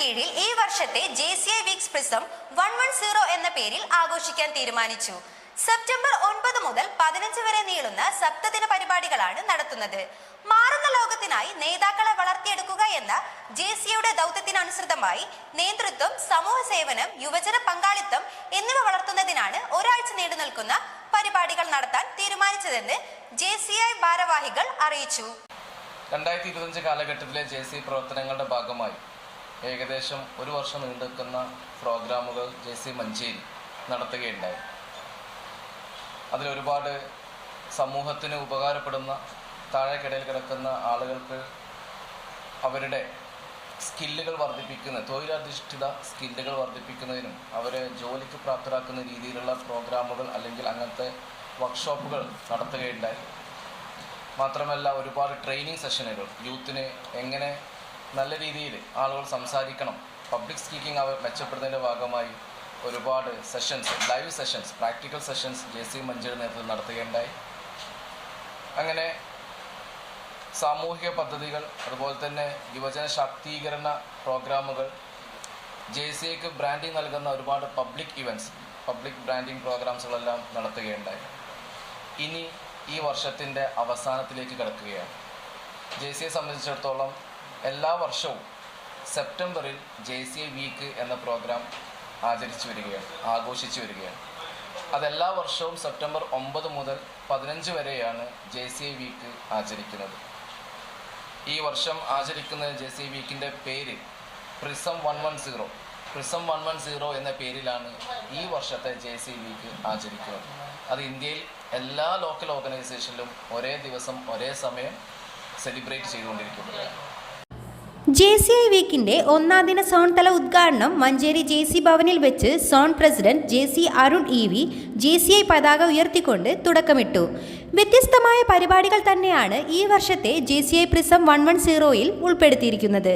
കീഴിൽ ഈ വർഷത്തെ J C I weeks prism one one zero എന്ന പേരിൽ ആഘോഷിക്കാൻ തീരുമാനിച്ചു. സെപ്റ്റംബർ ഒൻപത് മുതൽ പതിനഞ്ച് വരെ നീളുന്ന സപ്തദിന പരിപാടികളാണ് നടത്തുന്നത്. മാറുന്ന ലോകത്തിനായി നേതാക്കളെ വളർത്തിയെടുക്കുക എന്ന ജെ സിയുടെ ദൗത്യത്തിനനുസൃതമായി നേതൃത്വം സമൂഹ സേവനം യുവജന പങ്കാളിത്തം എന്നിവ വളർത്തുന്നതിനാണ് ഒരാഴ്ച നീണ്ടു നിൽക്കുന്ന പരിപാടികൾ നടത്താൻ തീരുമാനിച്ചതെന്ന് ജെ സി ഐ ഭാരവാഹികൾ അറിയിച്ചു. രണ്ടായിരത്തി ഇരുപത്തഞ്ച് കാലഘട്ടത്തിലെ ജെ സി പ്രവർത്തനങ്ങളുടെ ഭാഗമായി ഏകദേശം ഒരു വർഷം നീണ്ടുക്കുന്ന പ്രോഗ്രാമുകൾ ജെ സി മഞ്ചേരി നടത്തുകയുണ്ടായി. അതിലൊരുപാട് സമൂഹത്തിന് ഉപകാരപ്പെടുന്ന താഴെക്കിടയിൽ കിടക്കുന്ന ആളുകൾക്ക് അവരുടെ സ്കില്ലുകൾ വർദ്ധിപ്പിക്കുന്ന തൊഴിലധിഷ്ഠിത സ്കില്ലുകൾ വർദ്ധിപ്പിക്കുന്നതിനും അവരെ ജോലിക്ക് പ്രാപ്തരാക്കുന്ന രീതിയിലുള്ള പ്രോഗ്രാമുകൾ അല്ലെങ്കിൽ അങ്ങനത്തെ വർക്ക്ഷോപ്പുകൾ നടത്തുകയുണ്ടായി. മാത്രമല്ല ഒരുപാട് ട്രെയിനിങ് സെഷനുകൾ യൂത്തിന് എങ്ങനെ നല്ല രീതിയിൽ ആളുകൾ സംസാരിക്കണം. പബ്ലിക് സ്പീക്കിംഗ് അവർ മെച്ചപ്പെടുന്നതിന്റെ ഭാഗമായി ഒരുപാട് sessions live sessions practical sessions J C Manjeri നേതൃത്വത്തിൽ നടത്തുകയുണ്ടായി. അങ്ങനെ സാമൂഹിക പദ്ധതികൾ അതുപോലെ തന്നെ യുവജന ശാക്തീകരണ പ്രോഗ്രാമുകൾ ജെ സി ഐക്ക് ബ്രാൻഡിങ് നൽകുന്ന ഒരുപാട് പബ്ലിക് ഇവന്റ്സ് പബ്ലിക് ബ്രാൻഡിങ് പ്രോഗ്രാംസുകളെല്ലാം നടത്തുകയുണ്ടായി. ഇനി ഈ വർഷത്തിന്റെ അവസാനത്തിലേക്ക് കിടക്കുകയാണ്. ജെ സിയെ സംബന്ധിച്ചിടത്തോളം എല്ലാ വർഷവും സെപ്റ്റംബറിൽ ജെ സി എ വീക്ക് എന്ന പ്രോഗ്രാം ആചരിച്ചു വരികയാണ് ആഘോഷിച്ചു വരികയാണ്. അതെല്ലാ വർഷവും സെപ്റ്റംബർ ഒമ്പത് മുതൽ പതിനഞ്ച് വരെയാണ് ജെ സി എ വീക്ക് ആചരിക്കുന്നത്. ഈ വർഷം ആചരിക്കുന്ന ജെ സി വീക്കിന്റെ പേര് prism one one zero. Prism one one zero എന്ന പേരിലാണ് ഈ വർഷത്തെ ജെ സി വീക്ക് ആചരിക്കുന്നത്. അത് ഇന്ത്യയിൽ എല്ലാ ലോക്കൽ ഓർഗനൈസേഷനിലും ഒരേ ദിവസം ഒരേ സമയം സെലിബ്രേറ്റ് ചെയ്തുകൊണ്ടിരിക്കുന്നതാണ് ജെ സി ഐ വീക്കിന്റെ ഒന്നാം ദിന സോൺ തല ഉദ്ഘാടനം മഞ്ചേരി ജെ സി ഭവനിൽ വെച്ച് zone president J C Arun E V J C I പതാക ഉയർത്തിക്കൊണ്ട് തുടക്കമിട്ടു. വ്യത്യസ്തമായ പരിപാടികൾ തന്നെയാണ് ഈ വർഷത്തെ J C I prism one one സീറോയിൽ ഉൾപ്പെടുത്തിയിരിക്കുന്നത്.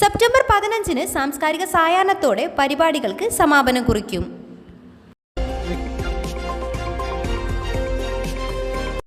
സെപ്റ്റംബർ പതിനഞ്ചിന് സാംസ്കാരിക സായാഹ്നത്തോടെ പരിപാടികൾക്ക് സമാപനം കുറിക്കും.